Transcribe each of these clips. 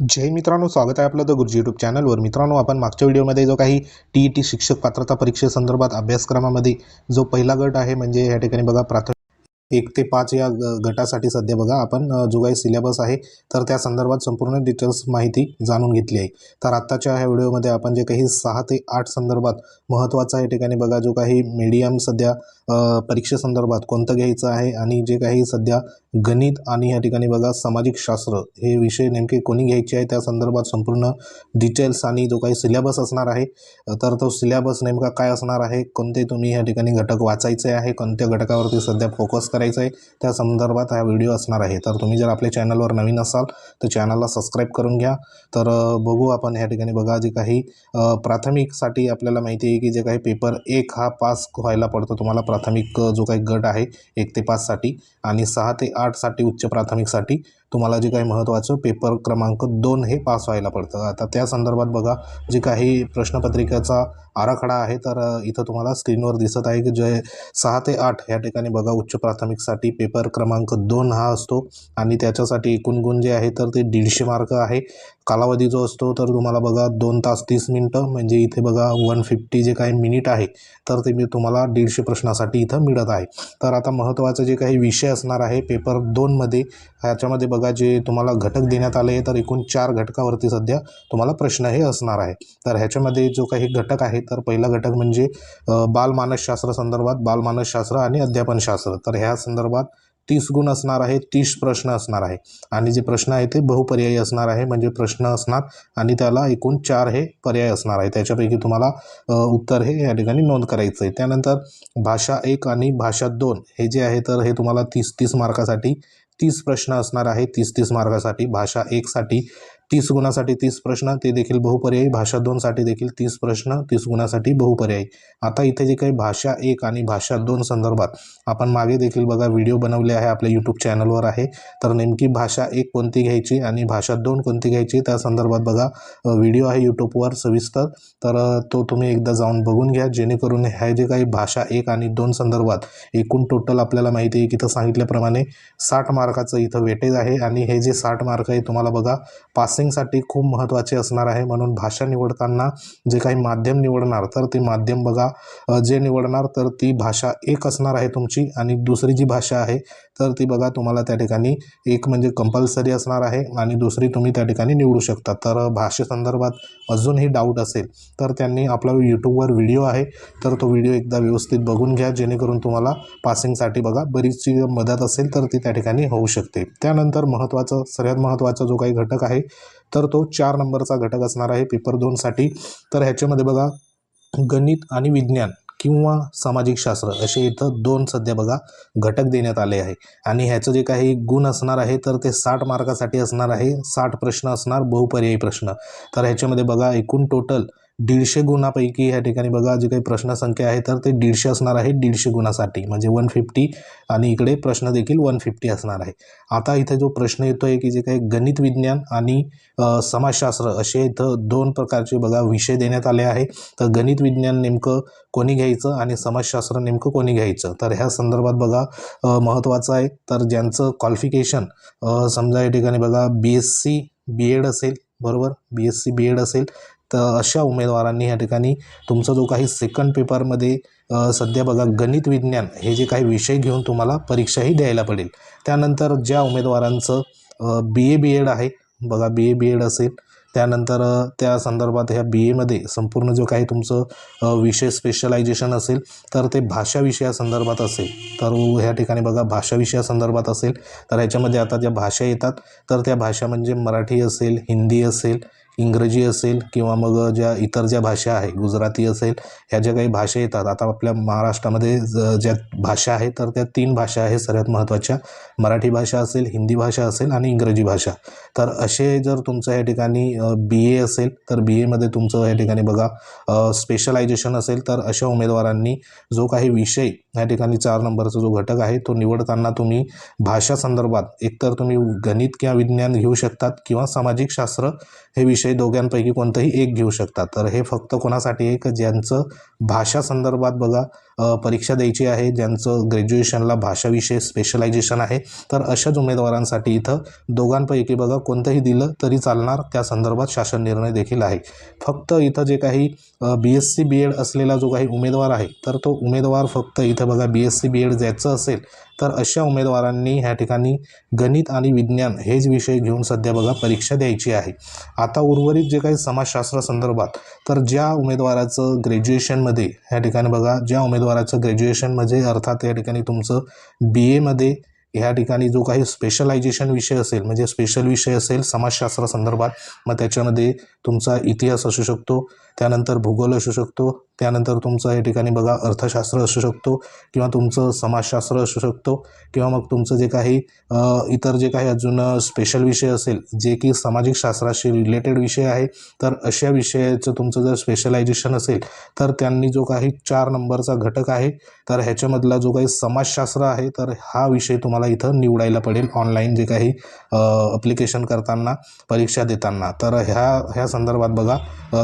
जय मित्रांनो स्वागत आहे आपलं द गुरुजी यूट्यूब चॅनलवर मित्रांनो आपण मागच्या व्हिडिओमध्ये जो काही टी ई टी शिक्षक पात्रता परीक्षेसंदर्भात अभ्यासक्रमामध्ये जो पहिला गट आहे म्हणजे या ठिकाणी बघा प्राथमिक एक ते पाच या गटासाठी सध्या बघा आपण जो काही सिलेबस आहे तर त्या संदर्भात संपूर्ण डिटेल्स माहिती जाणून घेतली आहे. तर आत्ताच्या ह्या व्हिडिओमध्ये आपण जे काही सहा ते आठ संदर्भात महत्त्वाचा या ठिकाणी बघा जो काही मीडियम सध्या परीक्षेसंदर्भात कोणतं घ्यायचं आहे आणि जे काही सध्या गणित आणि या ठिकाणी बघा सामाजिक शास्त्र हे विषय नेमके कोणी घ्यायचे आहे त्या संदर्भात संपूर्ण डिटेल्स आणि जो काही सिलेबस असणार आहे तर तो सिलेबस नेमका काय असणार आहे कोणते तुम्ही या ठिकाणी घटक वाचायचे आहे कोणत्या घटकावरती सध्या फोकस करायचं आहे त्या संदर्भात हा व्हिडिओ असणार आहे. तर तुम्ही जर आपल्या चॅनलवर नवीन असाल तर चॅनलला सबस्क्राईब करून घ्या. तर बघू आपण ह्या ठिकाणी बघा जे काही प्राथमिकसाठी आपल्याला माहिती आहे की जे काही पेपर एक हा पास व्हायला पडतो. तुम्हाला प्राथमिक जो काही गट आहे एक ते पाचसाठी आणि सहा ते आठसाठी उच्च प्राथमिकसाठी तुम्हाला जे काही महत्त्वाचं पेपर क्रमांक दोन हे पास व्हायला पडतं. आता त्या संदर्भात बघा जे काही प्रश्नपत्रिकेचा आराखडा आहे तर इथं तुम्हाला स्क्रीनवर दिसत आहे की जे सहा ते आठ या ठिकाणी बघा उच्च प्राथमिकसाठी पेपर क्रमांक दोन हा असतो. आणि त्याच्यासाठी एकूण गुण जे आहे तर ते दीडशे मार्क आहे. कालावधी जो असतो तर तुम्हाला बघा दोन तास तीस मिनटं म्हणजे इथे बघा वन फिफ्टी जे काही मिनिट आहे तर ते मी तुम्हाला दीडशे प्रश्नासाठी इथं मिळत आहे. तर आता महत्त्वाचं जे काही विषय असणार आहे पेपर दोनमध्ये ह्याच्यामध्ये बघा जे तुम्हाला घटक देण्यात आले तर एकूण चार घटकावरती सध्या तुम्हाला प्रश्न हे असणार आहे. तर ह्याच्यामध्ये जो काही घटक आहे तर पहिला घटक म्हणजे बालमानसशास्त्र संदर्भात बालमानसशास्त्र आणि अध्यापनशास्त्र. तर ह्या संदर्भात तीस गुण असणार आहे तीस प्रश्न असणार आहे. आणि जे प्रश्न आहे ते बहुपर्यायी असणार आहे म्हणजे प्रश्न असणार आणि त्याला एकूण चार हे पर्याय असणार आहे. त्याच्यापैकी तुम्हाला उत्तर हे या ठिकाणी नोंद करायचं आहे. त्यानंतर भाषा एक आणि भाषा दोन हे जे आहे तर हे तुम्हाला तीस तीस मार्कासाठी तीस प्रश्न असणार आहे. तीस तीस मार्कासाठी भाषा एकसाठी तीस गुणासाठी तीस प्रश्न ते देखील बहुपर्यायी. भाषा दोनसाठी देखील तीस प्रश्न तीस गुणासाठी बहुपर्यायी. आता इथे जे काही भाषा एक आणि भाषा दोन संदर्भात आपण मागे देखील बघा व्हिडिओ बनवले आहे आपल्या यूट्यूब चॅनलवर आहे. तर नेमकी भाषा एक कोणती घ्यायची आणि भाषा दोन कोणती घ्यायची त्या संदर्भात बघा व्हिडिओ आहे यूट्यूबवर सविस्तर. तर तो तुम्ही एकदा जाऊन बघून घ्या. जेणेकरून ह्या जे काही भाषा एक आणि दोन संदर्भात एकूण टोटल आपल्याला माहिती आहे की इथं सांगितल्याप्रमाणे साठ मार्काचं इथं वेटेज आहे. आणि हे जे साठ मार्क आहे तुम्हाला बघा पासिंगसाठी खूप महत्त्वाचे असणार आहे. म्हणून भाषा निवडताना जे काही माध्यम निवडणार तर ते माध्यम बघा. जे निवडणार तर ती भाषा एक असणार आहे तुमची आणि दुसरी जी भाषा आहे तर ती बघा तुम्हाला त्या ठिकाणी एक म्हणजे कंपल्सरी असणार आहे आणि दुसरी तुम्ही त्या ठिकाणी निवडू शकता. तर भाषेसंदर्भात अजूनही डाऊट असेल तर त्यांनी आपला यूट्यूबवर व्हिडिओ आहे तर तो व्हिडिओ एकदा व्यवस्थित बघून घ्या जेणेकरून तुम्हाला पासिंगसाठी बघा बरीचशी मदत असेल तर ती त्या ठिकाणी होऊ शकते. त्यानंतर महत्त्वाचं सगळ्यात महत्त्वाचा जो काही घटक आहे तर तो चार नंबरचा घटक असणार आहे पेपर दोनसाठी तर ह्याच्यामध्ये बघा गणित आणि विज्ञान किंवा सामाजिक शास्त्र असे इथं दोन सध्या बघा घटक देण्यात आले आहे. आणि ह्याचं जे काही गुण असणार आहे तर ते साठ मार्कासाठी असणार आहे. साठ प्रश्न असणार बहुपर्यायी प्रश्न. तर ह्याच्यामध्ये बघा एकूण टोटल दीडशे गुणापैकी ह्या ठिकाणी बघा जे काही प्रश्नसंख्या आहे तर ते दीडशे असणार आहे दीडशे गुणासाठी. म्हणजे वन फिफ्टी आणि इकडे प्रश्न देखील वन फिफ्टी असणार आहे. आता इथे जो प्रश्न येतो आहे की जे काही गणित विज्ञान आणि समाजशास्त्र असे इथं दोन प्रकारचे बघा विषय देण्यात आले आहे. तर गणित विज्ञान नेमकं कोणी घ्यायचं आणि समाजशास्त्र नेमकं कोणी घ्यायचं? तर ह्या संदर्भात बघा महत्त्वाचं आहे. तर ज्यांचं क्वालिफिकेशन समजा या ठिकाणी बघा B S C B Ed असेल बरोबर? B S C B Ed असेल तर अशा उमेदवारांनी या ठिकाणी तुमचा जो काही सेकंड पेपरमध्ये सध्या बघा गणित विज्ञान हे जे काही विषय घेऊन तुम्हाला परीक्षाही द्यायला पडेल. त्यानंतर ज्या उमेदवारांचं बी ए बी एड आहे बघा बी ए बी एड असेल. त्यानंतर त्या संदर्भात ह्या बी एमध्ये संपूर्ण जो काही तुमचं विषय स्पेशलायझेशन असेल तर ते भाषा विषयासंदर्भात असेल. तर ह्या ठिकाणी बघा भाषा विषयासंदर्भात असेल. तर ह्याच्यामध्ये आता ज्या भाषा येतात तर त्या भाषा म्हणजे मराठी असेल हिंदी असेल इंग्रजी असेल किंवा मग ज्या इतर ज्या भाषा आहे गुजराती असेल ह्या ज्या काही भाषा येतात आता आपल्या महाराष्ट्रामध्ये ज- ज्या भाषा आहे तर त्या तीन भाषा आहेत सर्वात महत्त्वाच्या. मराठी भाषा असेल हिंदी भाषा असेल आणि इंग्रजी भाषा. तर असे जर तुमचं या ठिकाणी बी ए असेल तर बी एमध्ये तुमचं या ठिकाणी बघा स्पेशलायझेशन असेल तर अशा उमेदवारांनी जो काही विषय या ठिकाणी चार नंबरचा जो घटक आहे तो निवडताना तुम्ही भाषा संदर्भात एकतर तुम्ही गणित किंवा विज्ञान घेऊ शकतात किंवा सामाजिक शास्त्र हे विषय विषय दोघांपैकी कोणतंही एक घेऊ शकता. तर हे फक्त कोणासाठी आहे का ज्यांचं भाषा संदर्भात बघा परीक्षा द्यायची आहे ज्यांचं ग्रॅज्युएशनला भाषा विषय स्पेशलायझेशन आहे तर अशाच उमेदवारांसाठी इथं दोघांपैकी बघा कोणतंही दिलं तरी चालणार त्या संदर्भात शासन निर्णय देखील आहे. फक्त इथं जे काही B S C B Ed असलेला जो काही उमेदवार आहे तर तो उमेदवार फक्त इथं बघा B S C B Ed ज्याचं असेल तर अशा उमेदवारांनी ह्या ठिकाणी गणित आणि विज्ञान हेच विषय घेऊन सध्या बघा परीक्षा द्यायची आहे. आता उर्वरित जे काही समाजशास्त्र संदर्भात तर ज्या उमेदवाराचं ग्रॅज्युएशनमध्ये ह्या ठिकाणी बघा ज्या उमेदवाराचं ग्रॅज्युएशनमध्ये अर्थात या ठिकाणी तुमचं बी एमध्ये ह्या ठिकाणी जो काही स्पेशलायझेशन विषय असेल म्हणजे स्पेशल विषय असेल समाजशास्त्र संदर्भात मग त्याच्यामध्ये तुमचा इतिहास असू शकतो त्यानंतर भूगोल असू शकतो त्यानंतर तुमचं या ठिकाणी बघा अर्थशास्त्र असू शकतो किंवा तुमचं समाजशास्त्र असू शकतो किंवा मग तुमचं जे काही इतर जे काही अजून स्पेशल विषय असेल जे की सामाजिक शास्त्राशी रिलेटेड विषय आहे तर अशा विषयाचं तुमचं जर स्पेशलायझेशन असेल तर त्यांनी जो काही चार नंबरचा घटक आहे तर ह्याच्यामधला जो काही समाजशास्त्र आहे तर हा विषय तुम्हाला इथं निवडायला पडेल ऑनलाईन जे काही अप्लिकेशन करताना परीक्षा देताना. तर ह्या ह्या संदर्भात बघा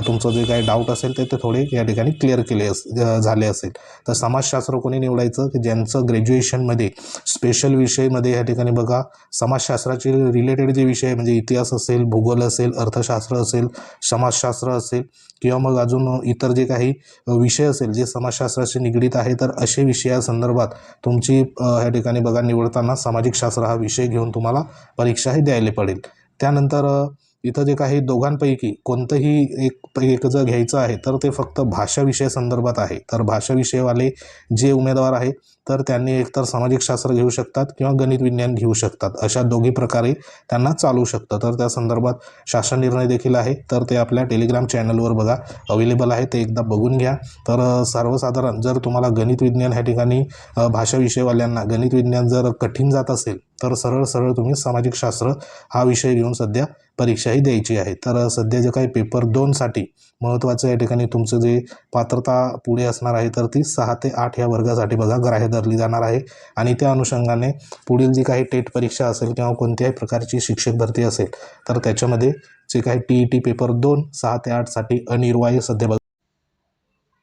तुमचं जे काही डाऊट असेल ते ते थोडे या ठिकाणी क्लिअर केले अस झाले असेल. तर समाजशास्त्र कोणी निवडायचं? की ज्यांचं ग्रॅज्युएशनमध्ये स्पेशल विषयमध्ये या ठिकाणी बघा समाजशास्त्राचे रिलेटेड जे विषय म्हणजे इतिहास असेल भूगोल असेल अर्थशास्त्र असेल समाजशास्त्र असेल किंवा मग अजून इतर जे काही विषय असेल जे समाजशास्त्राशी निगडीत आहे तर असे विषयासंदर्भात तुमची ह्या ठिकाणी बघा निवडताना सामाजिक शास्त्र हा विषय घेऊन तुम्हाला परीक्षाही द्यायला पडेल. त्यानंतर इथं जे काही दोघांपैकी कोणतंही एक एक जर घ्यायचं आहे तर ते फक्त भाषाविषय संदर्भात आहे. तर भाषाविषयवाले जे उमेदवार आहे तर त्यांनी एकतर सामाजिक शास्त्र घेऊ शकतात किंवा गणित विज्ञान घेऊ शकतात. अशा दोघी प्रकारे त्यांना चालू शकतं. तर त्या संदर्भात शासन निर्णय देखील आहे. तर ते आपल्या टेलिग्राम चॅनलवर बघा अवेलेबल आहे. ते एकदा बघून घ्या. तर सर्वसाधारण जर तुम्हाला गणित विज्ञान ह्या ठिकाणी भाषाविषयवाल्यांना गणित विज्ञान जर कठीण जात असेल तर सरळ सरळ तुम्ही सामाजिक शास्त्र हा विषय घेऊन सध्या परीक्षाही द्यायची आहे. तर सध्या जे काही पेपर दोनसाठी महत्त्वाचं या ठिकाणी तुमचं जे पात्रता पुढे असणार आहे तर ती सहा ते आठ या वर्गासाठी बघा ग्राह्य धरली जाणार आहे. आणि त्या अनुषंगाने पुढील जी काही टेट परीक्षा असेल किंवा कोणत्याही प्रकारची शिक्षक भरती असेल तर त्याच्यामध्ये जे काही टी ई टी पेपर दोन सहा ते आठसाठी अनिर्वाय सध्या बघा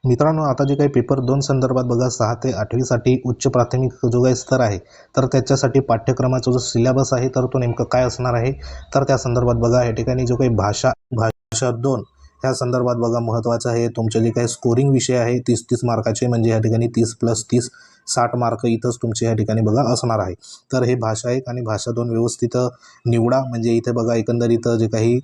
मित्रांनो आता जे काही पेपर दोन संदर्भात बघा सहा ते आठवीसाठी उच्च प्राथमिक जो काही स्तर आहे तर त्याच्यासाठी पाठ्यक्रमाचा जो सिलेबस आहे तर तो नेमकं काय असणार आहे? तर त्या संदर्भात बघा या ठिकाणी जो काही भाषा भाषा दोन ह्या संदर्भात बघा महत्त्वाचं आहे तुमचे जे काही स्कोरिंग विषय आहे तीस तीस मार्काचे म्हणजे या ठिकाणी तीस प्लस तीस साठ मार्क इथंच तुमचे या ठिकाणी बघा असणार आहे. तर हे भाषा एक आणि भाषा दोन व्यवस्थित निवडा म्हणजे इथे बघा एकंदरीत जे काही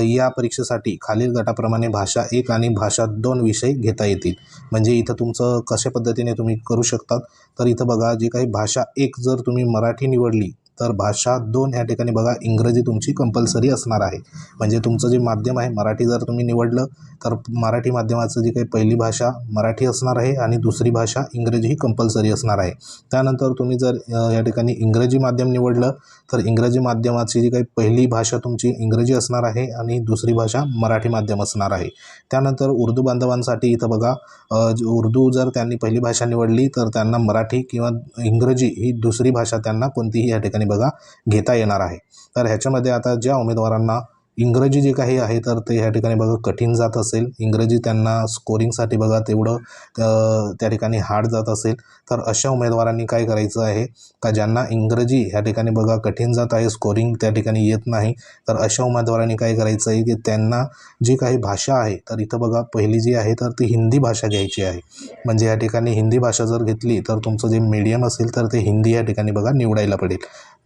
या परीक्षेसाठी खालील गटाप्रमाणे भाषा एक आणि भाषा दोन विषय घेता येतील. म्हणजे इथं तुमचं कशा पद्धतीने तुम्ही करू शकतात? तर इथं बघा जे काही भाषा एक जर तुम्ही मराठी निवडली तर भाषा दोन ह्या ठिकाणी बघा इंग्रजी तुमची कंपल्सरी असणार आहे. म्हणजे तुमचं जे माध्यम आहे मराठी जर तुम्ही निवडलं तर मराठी माध्यमाचं जी काही पहिली भाषा मराठी असणार आहे आणि दुसरी भाषा इंग्रजी ही कंपल्सरी असणार आहे. त्यानंतर तुम्ही जर या ठिकाणी इंग्रजी माध्यम निवडलं तर इंग्रजी माध्यमाची जी काही पहिली भाषा तुमची इंग्रजी असणार आहे आणि दुसरी भाषा मराठी माध्यम असणार आहे. त्यानंतर उर्दू बांधवांसाठी इथं बघा उर्दू जर त्यांनी पहिली भाषा निवडली तर त्यांना मराठी किंवा इंग्रजी ही दुसरी भाषा त्यांना कोणतीही या ठिकाणी बघा घेता येणार आहे. तर ह्याच्यामध्ये आता ज्या उमेदवारांना इंग्रजी जे काही आहे तर ते ह्या ठिकाणी बघा कठीण जात असेल. इंग्रजी त्यांना स्कोरिंगसाठी बघा तेवढं त्या ठिकाणी हार्ड जात असेल. तर अशा उमेदवारांनी काय करायचं आहे का ज्यांना इंग्रजी ह्या ठिकाणी बघा कठीण जात आहे स्कोरिंग त्या ठिकाणी येत नाही तर अशा उमेदवारांनी काय करायचं आहे की त्यांना जी काही भाषा आहे तर इथं बघा पहिली जी आहे तर ती हिंदी भाषा घ्यायची आहे. म्हणजे या ठिकाणी हिंदी भाषा जर घेतली तर तुमचं जे मीडियम असेल तर ते हिंदी या ठिकाणी बघा निवडायला पडेल.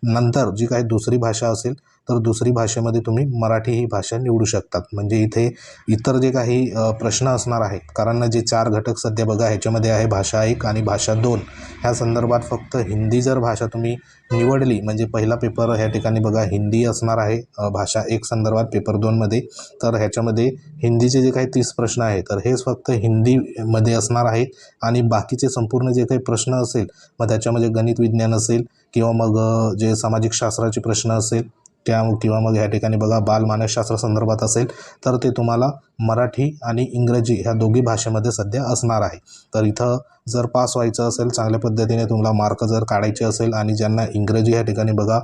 नंतर जी काही दुसरी भाषा असेल तर दुसरी भाषेमध्ये तुम्ही मराठी ही भाषा निवडू शकतात. म्हणजे इथे इतर जे काही प्रश्न असणार आहेत कारण जे चार घटक सध्या बघा ह्याच्यामध्ये आहे भाषा एक आणि भाषा दोन. ह्या संदर्भात फक्त हिंदी जर भाषा तुम्ही निवडली म्हणजे पहिला पेपर ह्या ठिकाणी बघा हिंदी असणार आहे भाषा एक संदर्भात पेपर दोनमध्ये तर ह्याच्यामध्ये हिंदीचे जे काही तीस प्रश्न आहे तर हेच फक्त हिंदीमध्ये असणार आहे आणि बाकीचे संपूर्ण जे काही प्रश्न असेल मग त्याच्यामध्ये गणित विज्ञान असेल किंवा मग जे सामाजिक शास्त्राचे प्रश्न असेल त्या किंवा मग ह्या ठिकाणी बघा बालमानसशास्त्र संदर्भात असेल तर ते तुम्हाला मराठी आणि इंग्रजी ह्या दोघी भाषेमध्ये सध्या असणार आहे. तर इथं जर पास व्हायचं असेल चांगल्या पद्धतीने तुम्हाला मार्क जर काढायचे असेल आणि ज्यांना इंग्रजी ह्या ठिकाणी बघा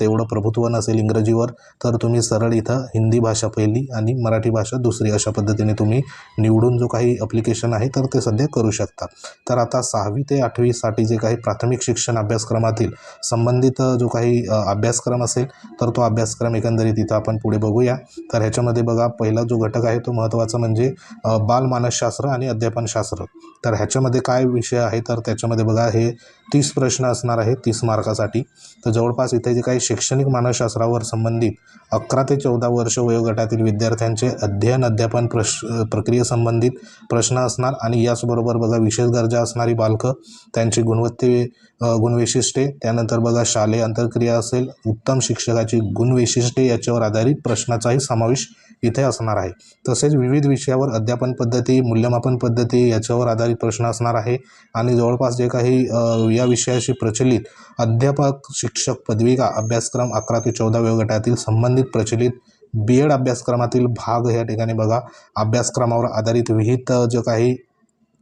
तेवढं प्रभुत्व नसेल इंग्रजीवर तर तुम्ही सरळ इथं हिंदी भाषा पहिली आणि मराठी भाषा दुसरी अशा पद्धतीने तुम्ही निवडून जो काही अप्लिकेशन आहे तर ते सध्या करू शकता. तर आता सहावी ते आठवीसाठी जे काही प्राथमिक शिक्षण अभ्यासक्रमातील संबंधित जो काही अभ्यासक्रम असेल तर तो अभ्यासक्रम एकंदरीत इथं आपण पुढे बघूया. तर ह्याच्यामध्ये बघा पहिला जो घटक आहे तो महत्त्वाचा म्हणजे बालमानसशास्त्र आणि अध्यापनशास्त्र. तर ह्याच्यामध्ये काय विषय आहे तर त्याच्यामध्ये बघा हे तीस प्रश्न असणार आहे तीस मार्कासाठी. तर जवळपास इथे जे काही शैक्षणिक मानसशास्त्रावर संबंधित अकरा ते चौदा वर्ष वयोगटातील विद्यार्थ्यांचे अध्ययन अध्यापन प्रश प्रक्रियेसंबंधित प्रश्न असणार आणि याचबरोबर बघा विशेष गरजा असणारी बालकं त्यांची गुणवत्ते गुणवैशिष्ट्ये त्यानंतर बघा शालेय अंतर्क्रिया असेल उत्तम शिक्षकाची गुणवैशिष्ट्ये याच्यावर आधारित प्रश्नाचाही समावेश इथे असणार आहे. तसेच विविध विषयावर अध्यापन पद्धती मूल्यमापन पद्धती याच्यावर आधारित प्रश्न असणार आहे. आणि जवळपास जे काही या विषयाशी प्रचलित अध्यापक शिक्षक पदविका अभ्यासक्रम अकरा ते चौदा वयोगटातील संबंधित प्रचलित बी एड अभ्यासक्रमातील भाग या ठिकाणी बघा. अभ्यासक्रमावर आधारित विहित जे काही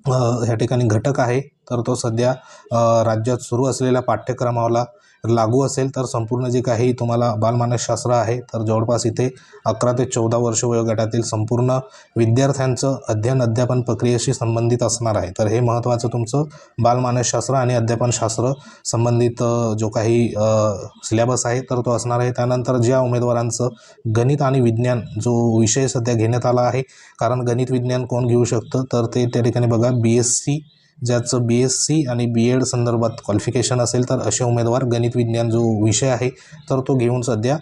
ह्या ठिकाणी घटक आहे. तर तो सध्या राज्यात सुरू असलेल्या पाठ्यक्रमाला लागू असेल तर संपूर्ण जे काही तुम्हाला बालमानसशास्त्र आहे तर जवळपास इथे अकरा ते चौदा वर्ष वयोगटातील संपूर्ण विद्यार्थ्यांचं अध्ययन अध्यापन प्रक्रियेशी संबंधित असणार आहे. तर हे महत्त्वाचं तुमचं बालमानसशास्त्र आणि अध्यापनशास्त्र संबंधित जो काही सिलेबस आहे तर तो असणार आहे. त्यानंतर ज्या उमेदवारांचं गणित आणि विज्ञान जो विषय सध्या घेण्यात आला आहे कारण गणित विज्ञान कोण घेऊ शकतं तर ते त्या ठिकाणी बघा बी एस सी ज्याचं बी एस सी आणि बी एड संदर्भात क्वालिफिकेशन असेल तर असे उमेदवार गणित विज्ञान जो विषय आहे तर तो घेऊन सध्या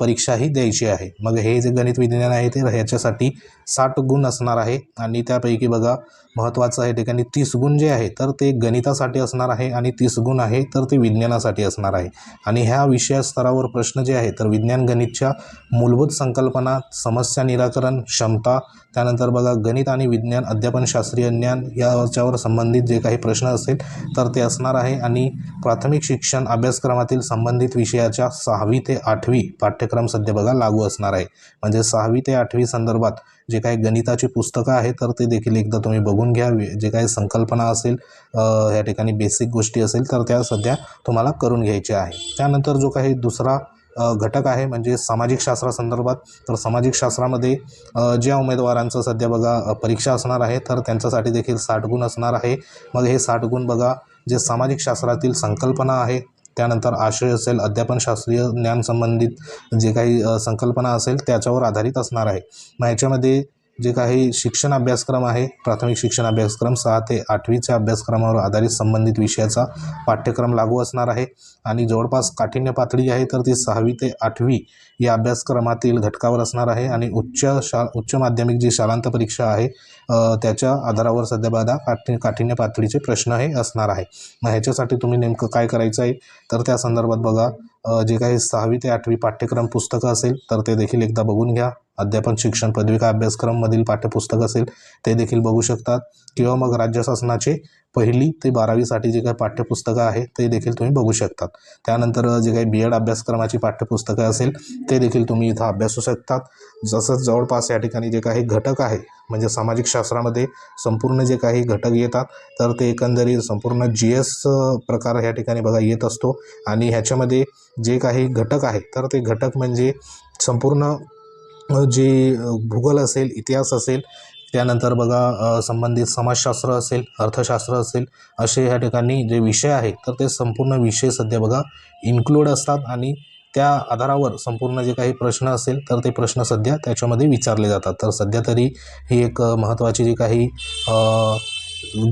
परीक्षाही द्यायची आहे. मग हे जे गणित विज्ञान आहे ते ह्याच्यासाठी साठ गुण असणार आहे. आणि त्यापैकी बघा महत्त्वाचं आहे ठिकाणी तीस गुण जे आहे तर ते गणितासाठी असणार आहे आणि तीस गुण आहे तर ते विज्ञानासाठी असणार आहे. आणि ह्या विषया स्तरावर प्रश्न जे आहे तर विज्ञान गणितच्या मूलभूत संकल्पना समस्या निराकरण क्षमता त्यानंतर बघा गणित आणि विज्ञान अध्यापन शास्त्रीय ज्ञान याच्यावर संबंधित जे काही प्रश्न असेल तर ते असणार आहे. आणि प्राथमिक शिक्षण अभ्यासक्रमातील संबंधित विषयाच्या सहावी ते आठवी पाठ्यक्रम सध्या बघा लागू असणार आहे. म्हणजे सहावी ते आठवी संदर्भात जे काही गणिताची पुस्तकं आहेत तर ते देखील एकदा तुम्ही बघून घ्यावी जे काही संकल्पना असेल ह्या ठिकाणी बेसिक गोष्टी असेल तर त्या सध्या तुम्हाला करून घ्यायच्या आहे त्यानंतर जो काही दुसरा घटक आहे म्हणजे सामाजिक शास्त्रासंदर्भात तर सामाजिक शास्त्रामध्ये ज्या उमेदवारांचं सध्या बघा परीक्षा असणार आहे तर त्यांच्यासाठी देखील साठ गुण असणार आहे. मग हे साठ गुण बघा जे सामाजिक शास्त्रातील संकल्पना आहे त्यानंतर आशय असेल अध्यापनशास्त्रीय ज्ञान संबंधित जे काही संकल्पना असेल त्याच्यावर आधारित असणार आहे. मग ह्याच्यामध्ये जे काही शिक्षण अभ्यासक्रम आहे प्राथमिक शिक्षण अभ्यासक्रम सहा ते आठवीच्या अभ्यासक्रमावर आधारित संबंधित विषयाचा पाठ्यक्रम लागू असणार आहे. आणि जवळपास काठिण्य पातळी आहे तर ती सहावी ते आठवी या अभ्यासक्रमातील घटकावर असणार आहे. आणि उच्च शा उच्च माध्यमिक जी शालांत परीक्षा आहे त्याच्या आधारावर सध्या बघा काठी काठिण्य पातळीचे प्रश्न हे असणार आहे. मग ह्याच्यासाठी तुम्ही नेमकं काय करायचं आहे? तर त्या संदर्भात बघा जे काही सहावी ते आठवी पाठ्यक्रम पुस्तकं असेल तर ते देखील एकदा बघून घ्या. अध्यापन शिक्षण पदविका अभ्यासक्रममधील पाठ्यपुस्तक असेल ते देखील बघू शकतात. किंवा मग राज्य शासनाचे पहिली ते बारावीसाठी जे काही पाठ्यपुस्तकं आहे ते देखील तुम्ही बघू शकतात. त्यानंतर जे काही बी एड अभ्यासक्रमाची पाठ्यपुस्तकं असेल ते देखील तुम्ही इथं अभ्यासू शकतात. जसंच जवळपास या ठिकाणी जे काही घटक आहे म्हणजे सामाजिक शास्त्रामध्ये संपूर्ण जे काही घटक येतात तर ते एकंदरीत संपूर्ण जी एस प्रकार ह्या ठिकाणी बघा येत असतो. आणि ह्याच्यामध्ये जे काही घटक आहे तर ते घटक म्हणजे संपूर्ण जे भूगोल असेल इतिहास असेल त्यानंतर बघा संबंधित समाजशास्त्र असेल अर्थशास्त्र असेल असे ह्या ठिकाणी जे विषय आहेत तर ते संपूर्ण विषय सध्या बघा इन्क्लूड असतात आणि त्या आधारावर संपूर्ण जे काही प्रश्न असेल तर ते प्रश्न सध्या त्याच्यामध्ये विचारले जातात. तर सध्या तरी ही एक महत्त्वाची जी काही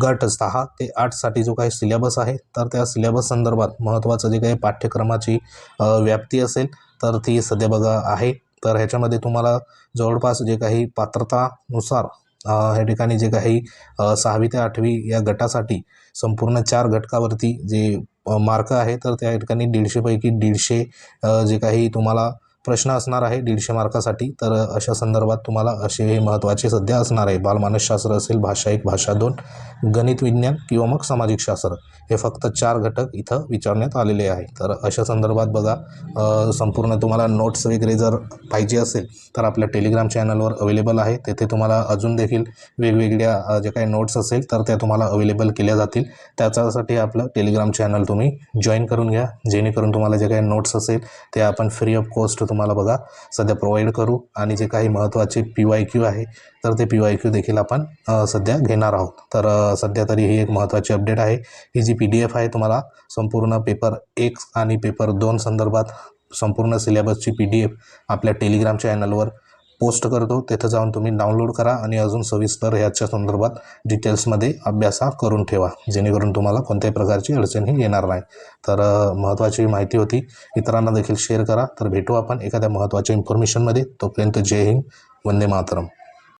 गट सहा ते आठसाठी जो काही सिलेबस आहे तर त्या सिलेबस संदर्भात महत्त्वाचं जे काही पाठ्यक्रमाची व्याप्ती असेल तर ती सध्या बघा आहे. तर ह्याच्यामध्ये तुम्हाला जवळपास जे काही पात्रतानुसार ह्या ठिकाणी जे काही सहावी ते आठवी या गटासाठी संपूर्ण चार घटकावरती जे मार्क आहे तर त्या ठिकाणी दीडशेपैकी दीडशे जे काही तुम्हाला प्रश्न असणार आहे दीडशे मार्कासाठी. तर अशा संदर्भात तुम्हाला असे हे महत्त्वाचे सध्या असणार आहे. बालमानसशास्त्र असेल भाषा एक भाषा दोन गणित विज्ञान किंवा मग सामाजिक शास्त्र. हे फक्त चार घटक इथं विचारण्यात आलेले आहे. तर अशा संदर्भात बघा संपूर्ण तुम्हाला नोट्स वगैरे जर पाहिजे असेल तर आपल्या टेलिग्राम चॅनलवर अवेलेबल आहे. तेथे तुम्हाला अजून देखील वेगवेगळ्या जे काही नोट्स असेल तर त्या तुम्हाला अवेलेबल केल्या जातील. त्याच्यासाठी आपलं टेलिग्राम चॅनल तुम्ही जॉईन करून घ्या. जेणेकरून तुम्हाला जे काही नोट्स असेल ते आपण फ्री ऑफ कॉस्ट तुम्हाला बघा. सध्या प्रोव्हाइड करू आणि जे काही महत्त्वाचे पी वाय क्यू आहे तर ते पी वाय क्यू देखील आपण सध्या घेणार आहोत. तर सध्या तरी ही एक महत्त्वाची अपडेट आहे. ही जी पी डी एफ आहे तुम्हाला संपूर्ण पेपर एक आणि पेपर दोन संदर्भात संपूर्ण सिलेबसची पी डी एफ आपल्या टेलिग्राम चॅनलवर पोस्ट करतो. तिथं जाऊन तुम्ही डाउनलोड करा आणि अजून सविस्तर ह्याच्या संदर्भात डिटेल्समध्ये अभ्यासा करून ठेवा. जेणेकरून तुम्हाला कोणत्याही प्रकारची अडचणही येणार नाही. तर महत्त्वाची माहिती होती. इतरांना देखील शेअर करा. तर भेटू आपण एखाद्या महत्त्वाच्या इन्फॉर्मेशनमध्ये तोपर्यंत जय हिंद. वंदे मातरम.